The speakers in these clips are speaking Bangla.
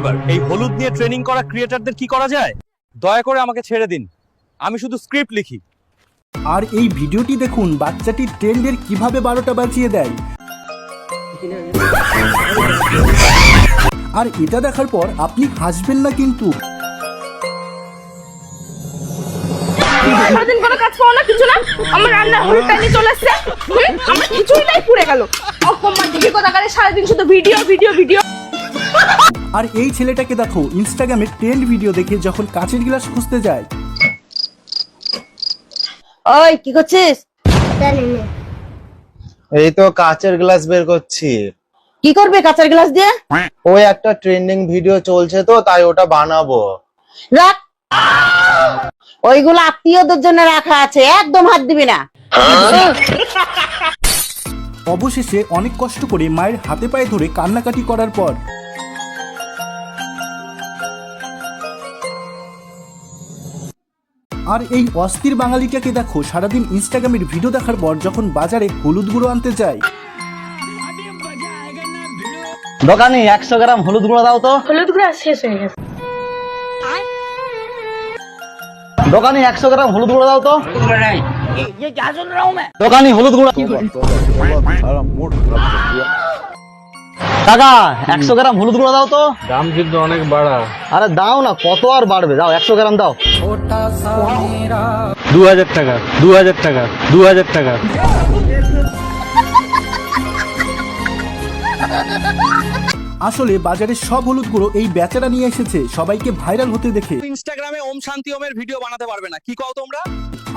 এবার এই হলুদ নিয়ে ট্রেনিং করা ক্রিয়েটারদের কি করা যায়? দয়া করে আমাকে ছেড়ে দিন। আমি শুধু স্ক্রিপ্ট লিখি। আর এই ভিডিওটি দেখুন বাচ্চাটি ট্রেন্ডের কীভাবে বারোটা বাজিয়ে দেয়। আর এটা দেখার পর আপনি হাসবেন না কিন্তু। সারাদিন কোনো কাজ পাও না কিছু না। আমার রান্নার হলুদ টাইনি চলে আসছে আমার কিছুই নাই পুড়ে গেল। দিকে কথা সারাদিন শুধু ভিডিও ভিডিও ভিডিও আর এই ছেলেটাকে দেখো ইনস্টাগ্রামে ট্রেন্ড ভিডিও দেখে যখন কাঁচের গ্লাস খুঁজতে যায়। ওই কি করছিস? এই তো কাচের গ্লাস বের করছি। কি করবে কাঁচের গ্লাস দিয়ে? ওই একটা ট্রেন্ডিং ভিডিও চলছে তো তাই ওটা বানাবো। রাখ। ওইগুলো আত্মীয়দের জন্য রাখা আছে একদম হাত দিবি না। অবশেষে অনেক কষ্ট করে মায়ের হাতে পায়ে ধরে কান্নাকাটি করার পর আর এই অস্থির বাঙালিটাকে দেখো? সারাদিন ইনস্টাগ্রামের ভিডিও দেখার পর যখন বাজারে হলুদ গুঁড়ো আনতে যায়। দোকানে একশো গ্রাম হলুদ গুঁড়ো দাও তো। হলুদ গুঁড়া শেষ হয়ে গেছে। দোকানে একশো গ্রাম হলুদ গুঁড়ো দাও তো। দোকানে হলুদ গুঁড়ো। টাকা একশো গ্রাম হলুদ গুঁড়ো দাও তো। দাম কিন্তু অনেক বাড়া। আরে দাও না কত আর বাড়বে? দাও একশো গ্রাম দাও। দু হাজার টাকা দু হাজার টাকা দু হাজার টাকা। আসলে বাজারে সব হলুদ গুঁড়ো এই বেচারা নিয়ে এসেছে সবাইকে ভাইরাল হতে দেখে। ইনস্টাগ্রামে ওম শান্তি ওমের ভিডিও বানাতে পারবে না কি কও তোমরা?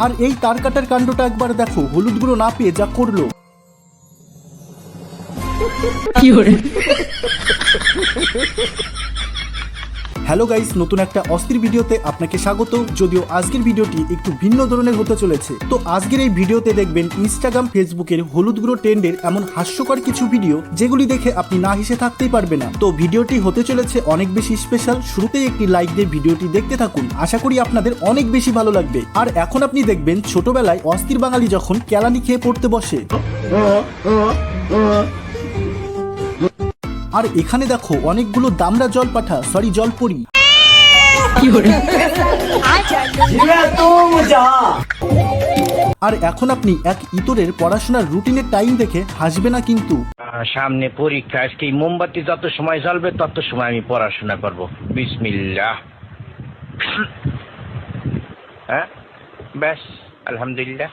আর এই তার কাটার কাণ্ডটা একবার দেখো হলুদ গুঁড়ো না পেয়ে যা করল। হ্যালো গাইস নতুন একটা অস্থির ভিডিওতে আপনাকে স্বাগত। যদিও আজকের ভিডিওটি একটু ভিন্ন ধরনের হতে চলেছে। তো আজকের এই ভিডিওতে দেখবেন ইনস্টাগ্রাম ফেসবুকের হলুদ গুঁড়ো ট্রেন্ডের এমন হাস্যকর কিছু ভিডিও যেগুলি দেখে আপনি না হেসে থাকতেই পারবেন না। তো ভিডিওটি হতে চলেছে অনেক বেশি স্পেশাল শুরুতেই একটি লাইক দিয়ে ভিডিওটি দেখতে থাকুন। আশা করি আপনাদের অনেক বেশি ভালো লাগবে। আর এখন আপনি দেখবেন ছোটবেলায় অস্থির বাঙালি যখন কেলানি খেয়ে পড়তে বসে। আর এখানে দেখো অনেকগুলো দামড়া জল পাঠা সরি জল পড়ি আর এখন আপনি এক ইতরের পড়াশোনার রুটিনের টাইম দেখে হাসবে না কিন্তু। সামনে পরীক্ষা, আজকে মোমবাতি যত সময় জ্বলবে, তত সময় আমি পড়াশোনা করব। বিসমিল্লাহ। হ্যাঁ? ব্যাস, আলহামদুলিল্লাহ।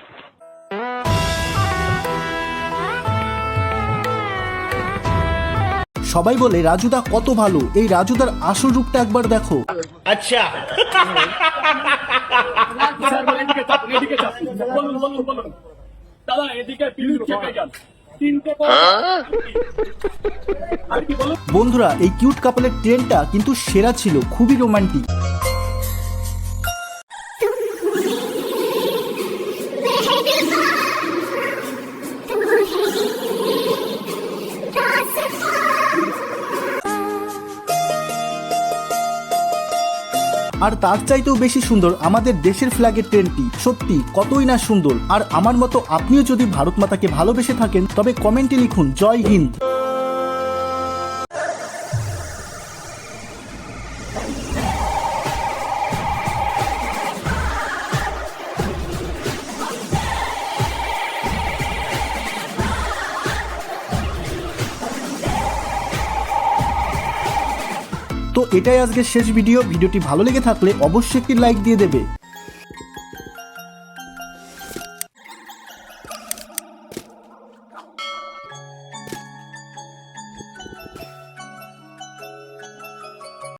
সবাই বলে রাজুদা কত ভালো। এই রাজুদার আসল রূপটা একবার দেখো। আচ্ছা। বন্ধুরা এই কিউট কাপলের ট্রেনটা কিন্তু সেরা ছিল খুবই রোমান্টিক। আর তার চাইতেও বেশি সুন্দর আমাদের দেশের ফ্ল্যাগের ট্রেনটি সত্যি, কতই না সুন্দর। আর আমার মতো আপনিও যদি ভারত মাতাকে ভালোবেসে থাকেন, তবে কমেন্টে লিখুন, জয় হিন্দ। তো এটাই আজকের শেষ ভিডিও ভিডিওটি ভালো লেগে থাকলে অবশ্যই একটি লাইক দিয়ে দেবে।